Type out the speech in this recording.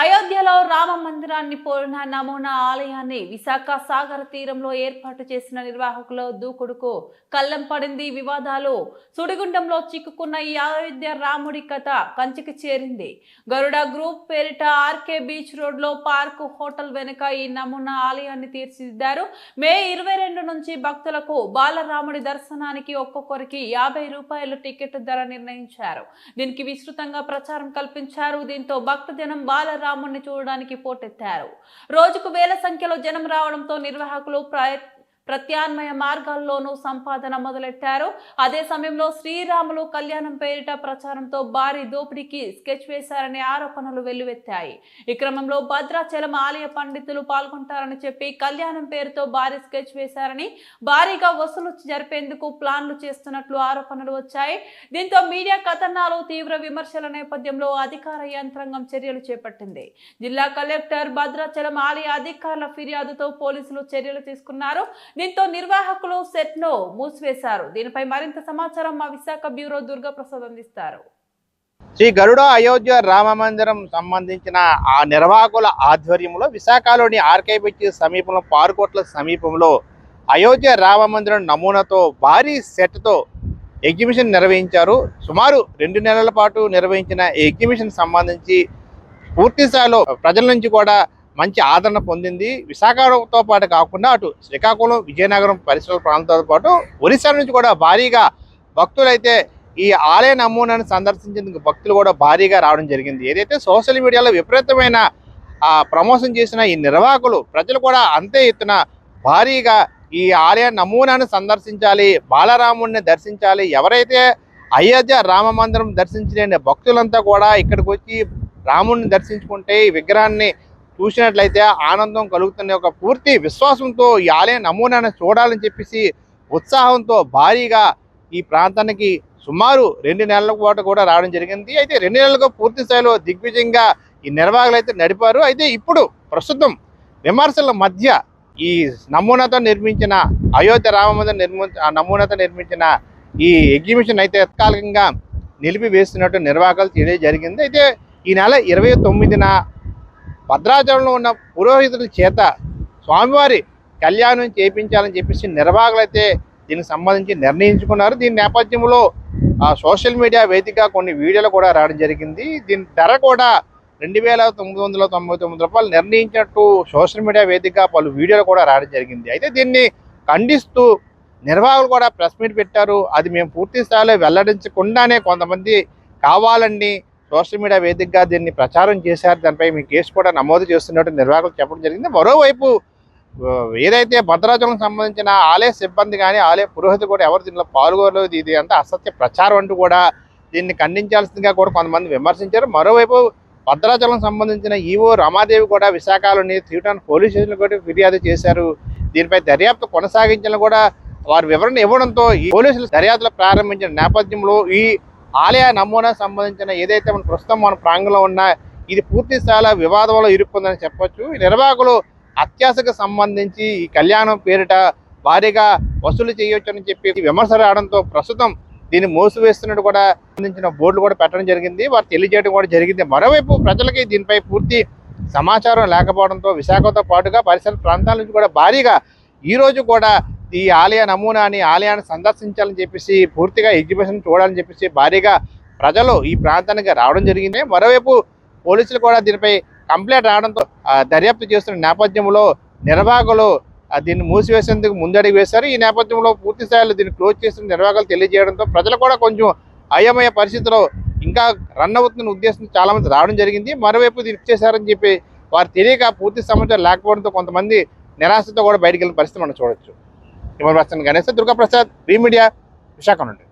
అయోధ్యలో రామ మందిరాన్ని పోలిన నమూనా ఆలయాన్ని విశాఖ సాగర తీరంలో ఏర్పాటు చేసిన నిర్వాహకుల దూకుడుకు కళ్ళం పడింది వివాదాలు. సుడిగుండంలో చిక్కుకున్న ఈ అయోధ్య రాముడి కథ కంచికి చేరింది. గరుడ గ్రూప్ పేరిట ఆర్కే బీచ్ రోడ్లో పార్కు పార్క్ హోటల్ వెనుక ఈ నమూనా ఆలయాన్ని తీర్చిదిద్దారు. మే ఇరవై రెండు నుంచి భక్తులకు బాలరాముడి దర్శనానికి ఒక్కొక్కరికి యాభై రూపాయల టికెట్ ధర నిర్ణయించారు. దీనికి విస్తృతంగా ప్రచారం కల్పించారు. దీంతో భక్తజనం రాముడిని చూడడానికి పోటెత్తారు. రోజుకు వేల సంఖ్యలో జనం రావడంతో నిర్వాహకులు ప్రయ ప్రత్యామ్నాయ మార్గాల్లోనూ సంపాదన మొదలెట్టారు. అదే సమయంలో శ్రీరాములు కళ్యాణం పేరిట ప్రచారంతో భారీ దోపిడీకి స్కెచ్ వేశారనే ఆరోపణలు వెల్లువెత్తాయి. ఈ క్రమంలో భద్రాచలం ఆలయ పండితులు పాల్గొంటారని చెప్పి కళ్యాణం పేరుతో భారీ స్కెచ్ వేశారని భారీగా వసూలు జరిపేందుకు ప్లాన్లు చేస్తున్నట్లు ఆరోపణలు వచ్చాయి. దీంతో మీడియా కథనాలు తీవ్ర విమర్శల నేపథ్యంలో అధికార యంత్రాంగం చర్యలు చేపట్టింది. జిల్లా కలెక్టర్ భద్రాచలం ఆలయ అధికారుల ఫిర్యాదుతో పోలీసులు చర్యలు తీసుకున్నారు. దీంతో నిర్వాహకులు సెట్ను మూసివేశారు. దీనిపై మరింత సమాచారం మా విశాఖ బ్యూరో దుర్గాప్రసాద్ అందిస్తారు. శ్రీ గరుడ అయోధ్య రామ మందిరం సంబంధించిన ఆ నిర్వాహకుల ఆధ్వర్యంలో విశాఖలోని ఆర్కే బీచ్ సమీపంలో పారుకోట్ల సమీపంలో అయోధ్య రామ మందిరం నమూనాతో భారీ సెట్తో ఎగ్జిబిషన్ నిర్వహించారు. సుమారు రెండు నెలల పాటు నిర్వహించిన ఎగ్జిబిషన్ సంబంధించి పూర్తిస్థాయిలో ప్రజల నుంచి కూడా మంచి ఆదరణ పొందింది. విశాఖతో పాటు కాకుండా అటు శ్రీకాకుళం విజయనగరం పరిసర ప్రాంతాలతో పాటు ఒరిస్సా నుంచి కూడా భారీగా భక్తులైతే ఈ ఆలయ నమూనాను సందర్శించేందుకు భక్తులు కూడా భారీగా రావడం జరిగింది. ఏదైతే సోషల్ మీడియాలో విపరీతమైన ప్రమోషన్ చేసిన ఈ నిర్వాహకులు ప్రజలు కూడా అంతే ఎత్తున భారీగా ఈ ఆలయ నమూనాను సందర్శించాలి బాలరాముడిని దర్శించాలి ఎవరైతే అయోధ్య రామ మందిరం దర్శించలేని భక్తులంతా కూడా ఇక్కడికి వచ్చి రాముడిని దర్శించుకుంటే ఈ విగ్రహాన్ని చూసినట్లయితే ఆనందం కలుగుతున్న ఒక పూర్తి విశ్వాసంతో ఈ ఆలయ నమూనాను చూడాలని చెప్పేసి ఉత్సాహంతో భారీగా ఈ ప్రాంతానికి సుమారు రెండు నెలల పాటు కూడా రావడం జరిగింది. అయితే రెండు నెలలకు పూర్తి స్థాయిలో దిగ్విజయంగా ఈ నిర్వాహకులు అయితే నడిపారు. అయితే ఇప్పుడు ప్రస్తుతం విమర్శల మధ్య ఈ నమూనాతో నిర్మించిన అయోధ్య రామ మందిరం నిర్మి నమూనాతో నిర్మించిన ఈ ఎగ్జిబిషన్ అయితే తాత్కాలికంగా నిలిపివేస్తున్నట్టు నిర్వాహకులు తెలియ జరిగింది. అయితే ఈ నెల ఇరవై తొమ్మిదిన భద్రాచలంలో ఉన్న పురోహితుల చేత స్వామివారి కళ్యాణం చేయించాలని చెప్పేసి నిర్వాహకులైతే దీనికి సంబంధించి నిర్ణయించుకున్నారు. దీని నేపథ్యంలో ఆ, సోషల్ మీడియా వేదికగా కొన్ని వీడియోలు కూడా రావడం జరిగింది. దీని ధర కూడా రెండు వేల తొమ్మిది వందల తొంభై తొమ్మిది రూపాయలు నిర్ణయించినట్టు సోషల్ మీడియా వేదికగా పలు వీడియోలు కూడా రావడం జరిగింది. అయితే దీన్ని ఖండిస్తూ నిర్వాహకులు కూడా ప్రెస్ మీట్ పెట్టారు. అది మేము పూర్తి స్థాయిలో వెల్లడించకుండానే కొంతమంది కావాలని సోషల్ మీడియా వేదికగా దీన్ని ప్రచారం చేశారు. దానిపై మీ కేసు కూడా నమోదు చేస్తున్నట్టు నిర్వాహకులు చెప్పడం జరిగింది. మరోవైపు ఏదైతే భద్రాచలం సంబంధించిన ఆలయ సిబ్బంది కానీ ఆలయ పురోహితులు కూడా ఎవరు దీనిలో పాల్గొనలేదు. ఇది అంతా అసత్య ప్రచారం అంటూ కూడా దీన్ని ఖండించాల్సిందిగా కూడా కొంతమంది విమర్శించారు. మరోవైపు భద్రాచలం సంబంధించిన ఈవో రమాదేవి కూడా విశాఖలోని త్రీటాన్ పోలీస్ స్టేషన్లో కూడా ఫిర్యాదు చేశారు. దీనిపై దర్యాప్తు కొనసాగించాలని కూడా వారు వివరణ ఇవ్వడంతో ఈ పోలీసులు దర్యాప్తులు ప్రారంభించిన నేపథ్యంలో ఈ ఆలయ నమూనా సంబంధించిన ఏదైతే మన ప్రస్తుతం మన ప్రాంగంలో ఉన్న ఇది పూర్తి స్థాయిలో వివాదంలో ఇరుక్కుందని చెప్పొచ్చు. నిర్వాహకులు అత్యాశకు సంబంధించి ఈ కళ్యాణం పేరిట భారీగా వసూలు చేయొచ్చని చెప్పి విమర్శ రావడంతో ప్రస్తుతం దీన్ని మోసివేస్తున్నట్టు కూడా సంబంధించిన బోర్డులు కూడా పెట్టడం జరిగింది. వారు తెలియజేయడం కూడా జరిగింది. మరోవైపు ప్రజలకి దీనిపై పూర్తి సమాచారం లేకపోవడంతో విశాఖతో పాటుగా పరిసర ప్రాంతాల నుంచి కూడా భారీగా ఈరోజు కూడా ఈ ఆలయ నమూనాని ఆలయాన్ని సందర్శించాలని చెప్పేసి పూర్తిగా ఎగ్జిబిషన్ చూడాలని చెప్పేసి భారీగా ప్రజలు ఈ ప్రాంతానికి రావడం జరిగింది. మరోవైపు పోలీసులు కూడా దీనిపై కంప్లైంట్ రావడంతో దర్యాప్తు చేస్తున్న నేపథ్యంలో నిర్వాహకులు దీన్ని మూసివేసేందుకు ముందడుగు వేశారు. ఈ నేపథ్యంలో పూర్తి స్థాయిలో దీన్ని క్లోజ్ చేసిన నిర్వాహకులు తెలియజేయడంతో ప్రజలు కూడా కొంచెం అయమయ పరిస్థితిలో ఇంకా రన్ అవుతున్న ఉద్దేశంతో చాలా మంది రావడం జరిగింది. మరోవైపు దీన్ని చేశారని చెప్పి వారు తెలియక పూర్తి సమాచారం లేకపోవడంతో కొంతమంది నిరాశతో కూడా బయటికి వెళ్ళిన పరిస్థితి మనం చూడొచ్చు. Camera person Ganesh Durgaprasad media Visakha నుండి.